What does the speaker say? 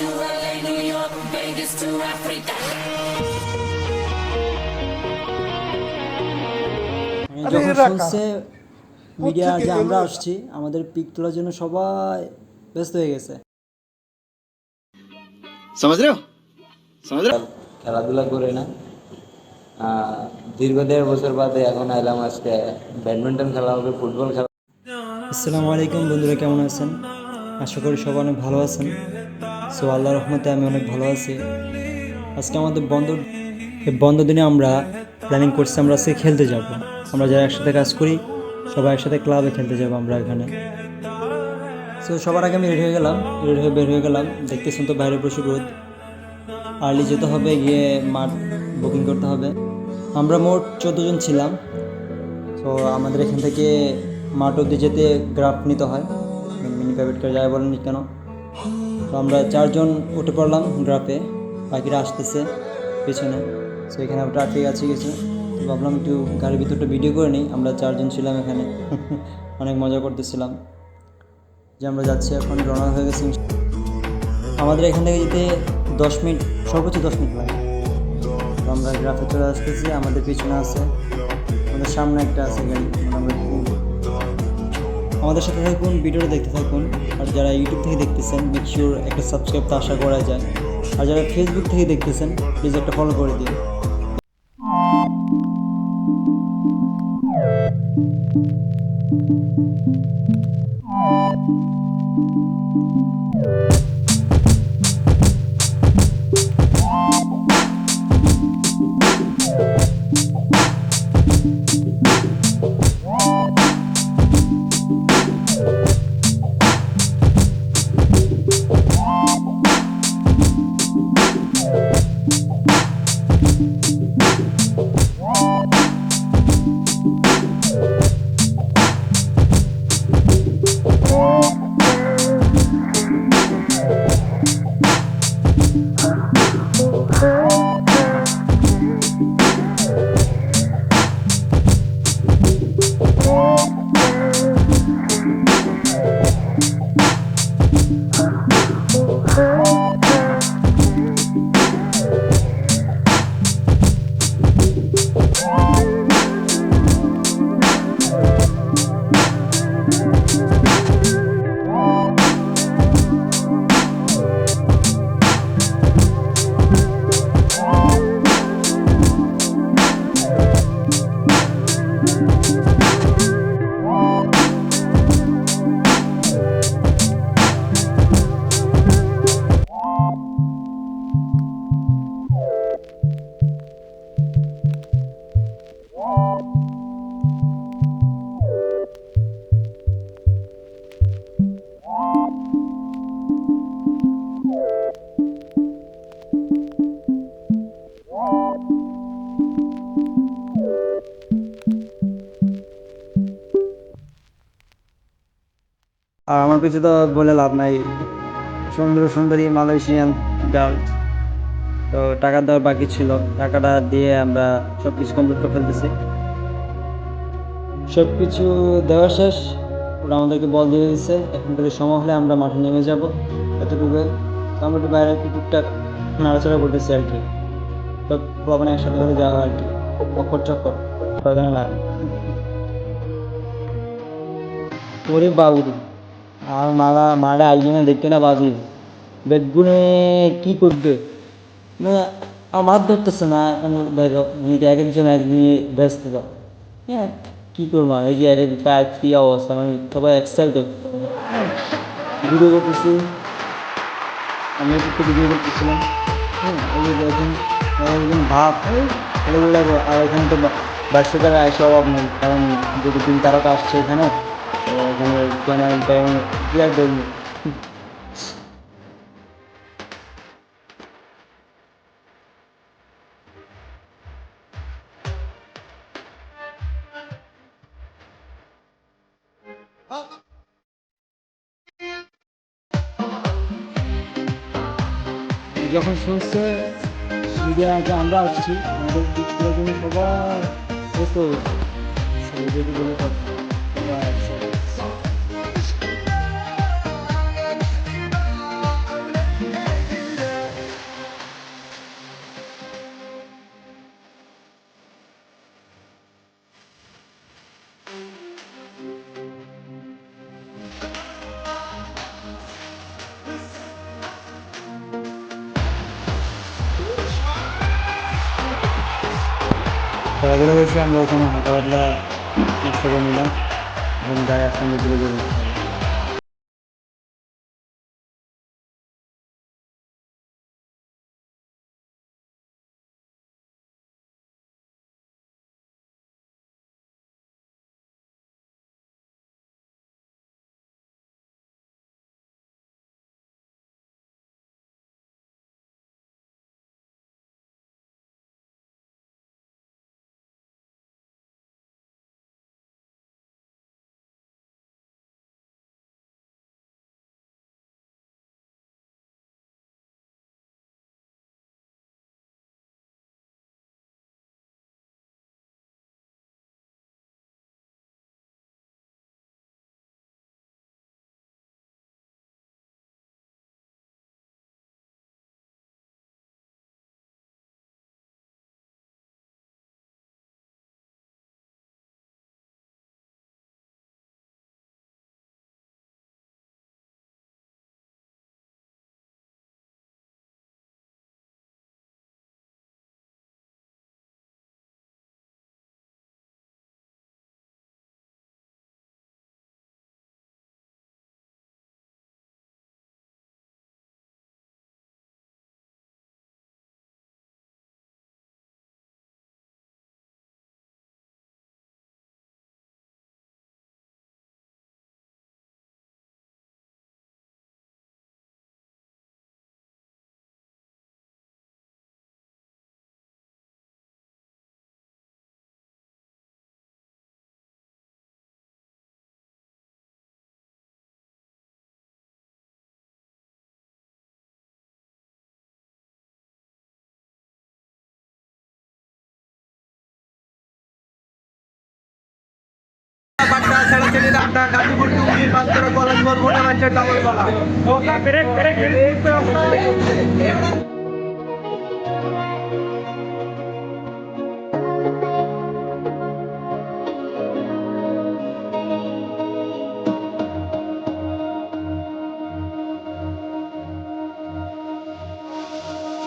to LA, New York, Vegas to Africa. Media যে আমরা আসছি আমাদের পিক তোলার জন্য সবাই ব্যস্ত হয়ে গেছে। খেলাধুলা করে না। দীর্ঘ দেড় বছর বাদে এখন এলাম আজকে ব্যাডমিন্টন খেলা হবে ফুটবল খেলা আসসালামু আলাইকুম বন্ধুরা কেমন আছেন? আশা করি সবাই অনেক ভালো আছেন। সো আল্লাহ রহমতে আমি অনেক ভালো আছি। আজকে আমাদের বন্ধ এই বন্ধ দিনে আমরা প্ল্যানিং করছি আমরা আজকে খেলতে যাব। আমরা যারা একসাথে কাজ করি, সবাই একসাথে ক্লাবে খেলতে যাব আমরা এখানে। সো সবার আগে আমি রেডি হয়ে গেলাম। রেডি হয়ে বের হয়ে গেলাম। দেখতেছেন তো বাইরে প্রচুর রোদ। আর্লি যেতে হবে, গিয়ে মাঠ বুকিং করতে হবে। আমরা মোট চোদ্দ জন ছিলাম। তো আমাদের এখান থেকে মাঠ অব্দি যেতে গ্রাফ নিতে হয়। মিনি প্রাইভেট করে যায় বলেন কেন? তো আমরা চারজন উঠে পড়লাম গ্রাফে বাকিরা আসতেছে পেছনে। তো এখানে ট্রাফিক আছে কিছু। তো ভাবলাম একটু গাড়ির ভিতরটা ভিডিও করে নিই, আমরা চারজন ছিলাম এখানে। অনেক মজা করতেছিলাম। যে আমরা যাচ্ছি এখন, রওনা হয়ে গেছি আমাদের এখান থেকে যেতে দশ মিনিট, সর্বোচ্চ দশ মিনিট লাগে। তো আমরা গ্রাফে চলে আসতেছি, আমাদের পিছনে আছে, আমাদের সামনে একটা আছে গাড়ি। মানে আমরা আমাদের সাথে থাকুন, ভিডিওটা দেখতে থাকুন। আর যারা ইউটিউব থেকে দেখতেছেন মেক শিওর একটা সাবস্ক্রাইব তো আশা করা যায়। আর যারা ফেসবুক থেকে দেখতেছেন প্লিজ একটা ফলো করে দিন। আর আমার কিছু তো বলে লাভ নাই। সুন্দর সুন্দরী মালয়েশিয়ান গার্ল তো টাকা দেওয়ার বাকি ছিল। টাকাটা দিয়ে আমরা সব কিছু কমপ্লিট করে ফেলতেছি। সব কিছু দেওয়া শেষ। ওরা আমাদেরকে বল দিয়ে দিচ্ছে এখন থেকে সময় হলে আমরা মাঠে নেমে যাব এতটুকু তো আমরা একটু বাইরে একটু টুকটাক নাড়াচাড়া করতেছি আর কি। তো মানে একসাথে করে যাওয়া আর কি। চক্কর চক্কর লাগে ওরে বাবু আর মারা মারা একজনে দেখতে না বাবু বেগুনে কি করবে? না, আমার ধরতেছে না। এক একজন এক নিয়ে ব্যস্ত তো হ্যাঁ কী করব এই যে এক কাজ কী অবস্থা? মানে সবাই এক্সাইট ভিডিও করতেছি। আমি একটু ভিডিও করতেছিলাম। হ্যাঁ ওই দেখেন একজন ভাব। আর এখানে তো ব্যবসাদারা এসে অভাব নেই কারণ যদি তিন তারকা আসছে এখানে এখানে আর দেখব যখন শুনছে মিডিয়া আমরা আসছি। আমাদের সবাই হতো সেলিব্রিটি বলে কথা। বেরো গেছি আমরা ওখানে হাঁটা পাতলা নষ্ট নিলাম। এবং গায়ে একসঙ্গে ধীরে ধীরে আড্ডা গাজীপুর টুঙ্গি পাঁচতলা কলেজ মোড় মোটা মাঝে ডাবল গলা